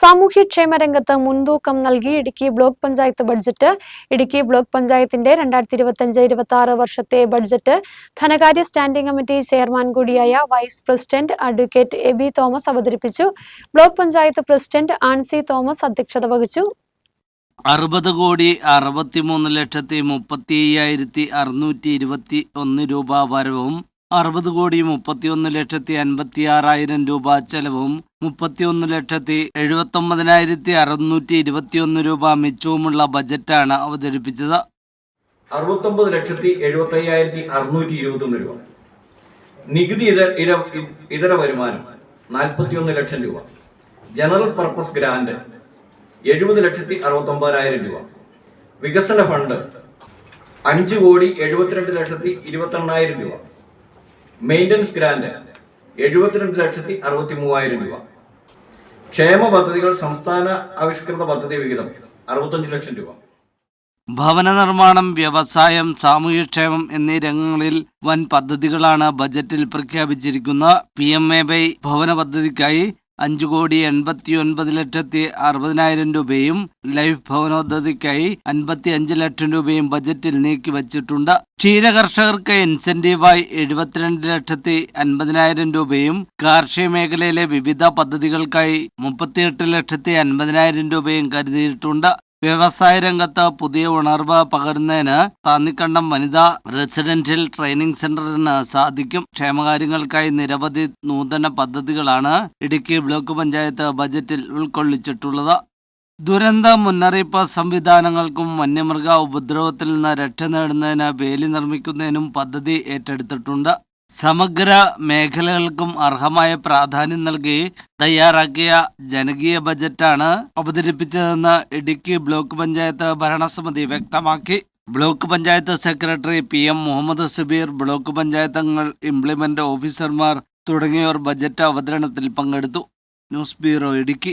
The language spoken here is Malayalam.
സാമൂഹ്യക്ഷേമ രംഗത്ത് മുൻതൂക്കം നൽകി Idukki block panchayat budget. Idukki block പഞ്ചായത്തിന്റെ രണ്ടായിരത്തി ഇരുപത്തിയഞ്ച് ഇരുപത്തി ആറ് വർഷത്തെ ബഡ്ജറ്റ്. ധനകാര്യ സ്റ്റാൻഡിംഗ് കമ്മിറ്റി ചെയർമാൻ കൂടിയായ vice president advocate Aby Thomas അവതരിപ്പിച്ചു. ബ്ലോക്ക് പഞ്ചായത്ത് പ്രസിഡന്റ് ആൻസി തോമസ് അധ്യക്ഷത വഹിച്ചു. അറുപത് കോടി അറുപത്തിമൂന്ന് ലക്ഷത്തി മുപ്പത്തി അയ്യായിരത്തി അറുന്നൂറ്റി ഇരുപത്തി ഒന്ന് രൂപ വരവും അറുപത് കോടി മുപ്പത്തിയൊന്ന് ലക്ഷത്തി അൻപത്തി ആറായിരം രൂപ ചെലവും മുപ്പത്തിയൊന്ന് ലക്ഷത്തി എഴുപത്തൊമ്പതിനായിരത്തി അറുന്നൂറ്റി ഇരുപത്തിയൊന്ന് രൂപ മിച്ചവുമുള്ള ബജറ്റാണ് അവതരിപ്പിച്ചത്. അറുപത്തൊമ്പത് ലക്ഷത്തി എഴുപത്തി അയ്യായിരത്തി അറുന്നൂറ്റി ഇരുപത്തൊന്ന് രൂപ. നികുതി ഇതര ഇതര വരുമാനം നാൽപ്പത്തിയൊന്ന് ലക്ഷം രൂപ. ജനറൽ പർപ്പസ് ഗ്രാന്റ് എഴുപത് ലക്ഷത്തി അറുപത്തൊമ്പതിനായിരം രൂപ. വികസന ഫണ്ട് അഞ്ച് കോടി എഴുപത്തിരണ്ട് ലക്ഷത്തി ഇരുപത്തെണ്ണായിരം രൂപ. മെയിന്റനൻസ് ഗ്രാന്റ് എഴുപത്തിരണ്ട് ലക്ഷത്തി അറുപത്തി മൂവായിരം രൂപ. ക്ഷേമ പദ്ധതികൾ സംസ്ഥാന ആവിഷ്കൃത പദ്ധതി വിഹിതം അറുപത്തഞ്ച് ലക്ഷം രൂപ. ഭവന നിർമ്മാണം വ്യവസായം സാമൂഹ്യക്ഷേമം എന്നീ രംഗങ്ങളിൽ വൻ പദ്ധതികളാണ് ബജറ്റിൽ പ്രഖ്യാപിച്ചിരിക്കുന്ന പി എം എ വൈ ഭവന പദ്ധതിക്കായി അഞ്ചു കോടി എൺപത്തി ഒൻപത് ലക്ഷത്തി അറുപതിനായിരം രൂപയും ലൈഫ് ഭവനോദ്ധതിക്കായി അൻപത്തി അഞ്ച് ലക്ഷം രൂപയും ബജറ്റിൽ നീക്കിവച്ചിട്ടുണ്ട് ക്ഷീരകർഷകർക്ക് ഇൻസെന്റീവായി എഴുപത്തിരണ്ട് ലക്ഷത്തി അൻപതിനായിരം രൂപയും കാർഷിക മേഖലയിലെ വിവിധ പദ്ധതികൾക്കായി മുപ്പത്തിയെട്ട് ലക്ഷത്തി അൻപതിനായിരം രൂപയും കരുതിയിട്ടുണ്ട്. വ്യവസായ രംഗത്ത് പുതിയ ഉണർവ് പകരുന്നതിന് താന്നിക്കണ്ടം വനിതാ റെസിഡൻഷ്യൽ ട്രെയിനിംഗ് സെന്ററിന് സാധിക്കും. ക്ഷേമകാര്യങ്ങൾക്കായി നിരവധി നൂതന പദ്ധതികളാണ് ഇടുക്കി ബ്ലോക്ക് പഞ്ചായത്ത് ബജറ്റിൽ ഉൾക്കൊള്ളിച്ചിട്ടുള്ളത്. ദുരന്ത മുന്നറിയിപ്പ് സംവിധാനങ്ങൾക്കും വന്യമൃഗ ഉപദ്രവത്തിൽ നിന്ന് രക്ഷ നേടുന്നതിന് വേലി നിർമ്മിക്കുന്നതിനും പദ്ധതി ഏറ്റെടുത്തിട്ടുണ്ട്. സമഗ്ര മേഖലകൾക്കും അർഹമായ പ്രാധാന്യം നൽകി തയ്യാറാക്കിയ ജനകീയ ബജറ്റാണ് അവതരിപ്പിച്ചതെന്ന് ഇടുക്കി ബ്ലോക്ക് പഞ്ചായത്ത് ഭരണസമിതി വ്യക്തമാക്കി. Block panchayat secretary P M Muhammad Subeer block panchayat implement ഓഫീസർമാർ തുടങ്ങിയവർ ബജറ്റ് അവതരണത്തിൽ പങ്കെടുത്തു. News bureau Idukki.